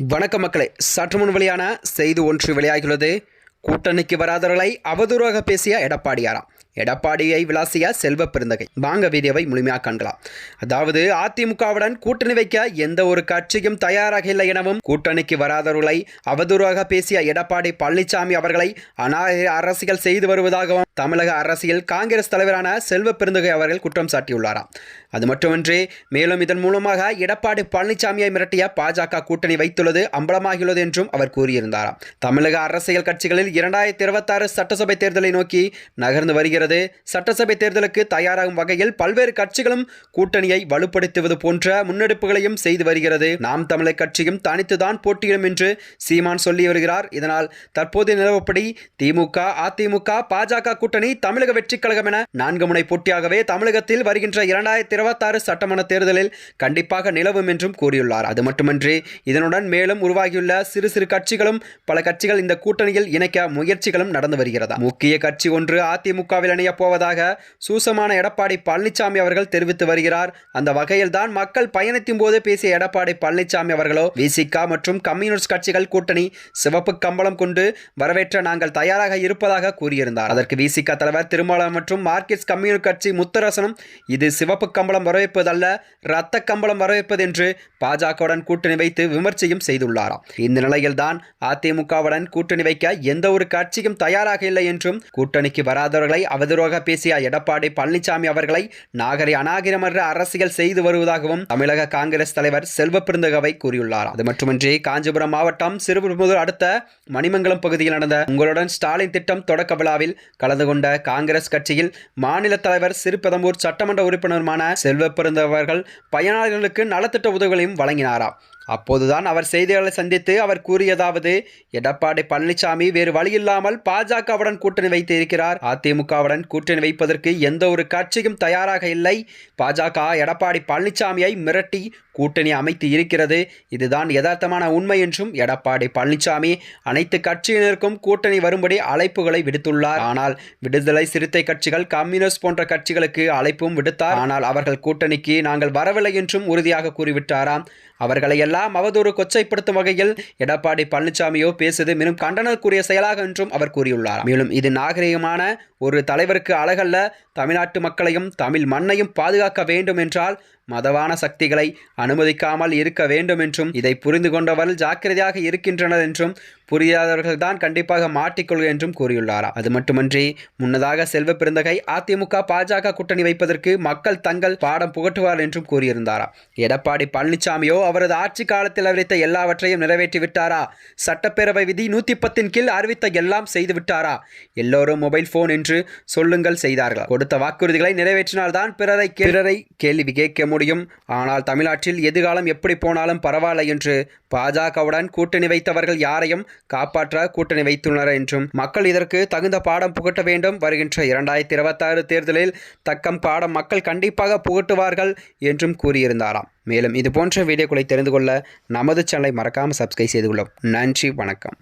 வணக்க மக்களே சற்று முன் வெளியான செய்தி ஒன்று வெளியாகியுள்ளது. கூட்டணிக்கு வராதவர்களை அவதூறாக பேசிய எடப்பாடியாராம் எடப்பாடியை விளாசிய செல்வ பெருந்தகை. வாங்க வீடியோவை முழுமையாக காண்கலாம். அதாவது அதிமுகவுடன் கூட்டணி வைக்க எந்த ஒரு கட்சியும் தயாராக இல்லை எனவும் கூட்டணிக்கு வராதவர்களை அவதூறாக பேசிய எடப்பாடி பழனிசாமி அவர்களை அநாயக அரசியல் செய்து வருவதாகவும் தமிழக அரசியல் காங்கிரஸ் தலைவரான செல்வ பெருந்தகை அவர்கள் குற்றம் சாட்டியுள்ளாராம். அது மட்டுமின்றி மேலும் இதன் மூலமாக எடப்பாடி பழனிசாமியை மிரட்டிய பாஜக கூட்டணி வைத்துள்ளது அம்பலமாகியுள்ளது என்றும் அவர் கூறியிருந்தாராம். தமிழக அரசியல் கட்சிகளில் இரண்டாயிரத்தி இருபத்தாறு சட்டசபை தேர்தலை நோக்கி நகர்ந்து வருகிறது. சட்டசபை தேர்தலுக்கு தயாராகும் வகையில் பல்வேறு கட்சிகளும் கூட்டணியை வலுப்படுத்துவது போன்ற முன்னெடுப்புகளையும் செய்து வருகிறது. நாம் தமிழர் கட்சியும் தனித்துதான் போட்டியிடும் என்று சீமான் சொல்லி வருகிறார். இதனால் தற்போதைய நிலவப்படி திமுக அதிமுக பாஜக கூட்டணி தமிழக வெற்றிக் கழகம் என நான்கு முனை போட்டியாகவே தமிழகத்தில் வருகின்ற இரண்டாயிரத்தி இருபத்தாறு சட்டமன்ற தேர்தலில் கண்டிப்பாக நிலவும் என்றும் கூறியுள்ளார். அது மட்டுமின்றி இதனுடன் மேலும் உருவாகியுள்ள சிறு சிறு கட்சிகளும் பல கட்சிகள் இந்த கூட்டணியில் இணைக்க முயற்சிகளும் நடந்து வருகிறதா. முக்கிய கட்சி ஒன்று அதிமுகவில் இணைய போவதாக சூசமான எடப்பாடி பழனிசாமி அவர்கள் தெரிவித்து வருகிறார். அந்த வகையில் தான் மக்கள் பயணத்தின் போது பேசிய எடப்பாடி பழனிசாமி அவர்களோ விசிக மற்றும் கம்யூனிஸ்ட் கட்சிகள் கூட்டணி சிவப்பு கம்பளம் கொண்டு வரவேற்ற நாங்கள் தயாராக இருப்பதாக கூறியிருந்தார். அதற்கு விசி விசிக தலைவர் திருமாவளவன் மற்றும் மார்க்சிஸ்ட் கம்யூனிஸ்ட் கட்சி முத்தரசனும் இது சிவப்பு கம்பளம் வரவேற்பதல்ல இரத்த கம்பளம் வரவேற்பது என்று பாஜகவுடன் கூட்டணி வைத்து விமர்சையும் செய்துள்ளாராம். இந்த நிலையில்தான் அதிமுகவுடன் கூட்டணி வைக்க எந்த ஒரு கட்சியும் தயாராக இல்லை என்றும் கூட்டணிக்கு வராதவர்களை அவதூறாக பேசிய எடப்பாடி பழனிசாமி அவர்களை நாகரி அநாகரிகமற்ற அரசியல் செய்து வருவதாகவும் தமிழக காங்கிரஸ் தலைவர் செல்வ பெருந்தகவை கூறியுள்ளார் அது மட்டுமின்றி காஞ்சிபுரம் மாவட்டம் சிறுபுமுதல் அடுத்த மணிமங்கலம் பகுதியில் நடந்த உங்களுடன் ஸ்டாலின் திட்டம் தொடக்க விழாவில் கலந்து கொண்ட காங்கிரஸ் கட்சியில் மாநில தலைவர் சிறுபெதம்பூர் சட்டமன்ற உறுப்பினருமான செல்வ பெருந்தவர்கள் பயனாளிகளுக்கு நலத்திட்ட உதவிகளையும் வழங்கினாராம். அப்போதுதான் அவர் செய்தியாளர்களை சந்தித்து அவர் கூறியதாவது எடப்பாடி பழனிசாமி வேறு வழியில்லாமல் பாஜகவுடன் கூட்டணி வைத்து இருக்கிறார். அதிமுகவுடன் கூட்டணி வைப்பதற்கு எந்த ஒரு கட்சியும் தயாராக இல்லை. பாஜக எடப்பாடி பழனிசாமியை மிரட்டி கூட்டணி அமைத்து இருக்கிறது. இதுதான் யதார்த்தமான உண்மை என்றும் எடப்பாடி பழனிசாமி அனைத்து கட்சியினருக்கும் கூட்டணி வரும்படி அழைப்புகளை விடுத்துள்ளார். ஆனால் விடுதலை சிறுத்தை கட்சிகள் கம்யூனிஸ்ட் போன்ற கட்சிகளுக்கு அழைப்பும் விடுத்தார். ஆனால் அவர்கள் கூட்டணிக்கு நாங்கள் வரவில்லை என்றும் உறுதியாக கூறிவிட்டாராம். அவர்களை எல்லாம் அவதூறு கொச்சைப்படுத்தும் வகையில் எடப்பாடி பழனிசாமியோ பேசுவது மிகவும் கண்டனக்குரிய செயலாக என்றும் அவர் கூறியுள்ளார். மேலும் இது நாகரிகமான ஒரு தலைவருக்கு அழகல்ல. தமிழ்நாட்டு மக்களையும் தமிழ் மண்ணையும் பாதுகாக்க வேண்டும் என்றால் மதவான சக்திகளை அனுமதிக்காமல் இருக்க வேண்டும் என்றும் இதை புரிந்து கொண்டவர்கள் ஜாக்கிரதையாக இருக்கின்றனர் என்றும் புரியாதவர்கள் தான் கண்டிப்பாக மாட்டிக்கொள்க என்றும் கூறியுள்ளாரா? அது மட்டுமன்றி முன்னதாக செல்வ பெருந்தகை அதிமுக பாஜக கூட்டணி வைப்பதற்கு மக்கள் தங்கள் பாடம் புகட்டுவார் என்றும் கூறியிருந்தாரா? எடப்பாடி பழனிசாமியோ அவரது ஆட்சி காலத்தில் அறிவித்த எல்லாவற்றையும் நிறைவேற்றி விட்டாரா? சட்டப்பேரவை விதி நூத்தி பத்தின் கீழ் அறிவித்த எல்லாம் செய்து விட்டாரா? எல்லோரும் மொபைல் போன் என்று சொல்லுங்கள் செய்தார்கள். கொடுத்த வாக்குறுதிகளை நிறைவேற்றினால்தான் பிறரை பிறரை கேள்வி கேட்க முடியும். ஆனால் தமிழ்நாட்டில் எதிர்காலம் எப்படி போனாலும் பரவாயில்லை என்று பாஜகவுடன் கூட்டணி வைத்தவர்கள் யாரையும் காப்பாற்ற கூட்டணி வைத்துள்ளனர் என்றும் மக்கள் இதற்கு தகுந்த பாடம் புகட்ட வேண்டும் வருகின்ற இரண்டாயிரத்தி இருபத்தாறு தேர்தலில் தக்கம் பாடம் மக்கள் கண்டிப்பாக புகட்டுவார்கள் என்றும் கூறியிருந்தாராம். மேலும் இது போன்ற வீடியோக்களை தெரிந்து கொள்ள நமது சேனலை மறக்காமல் சப்ஸ்கிரைப் செய்து கொள்ளும் நன்றி வணக்கம்.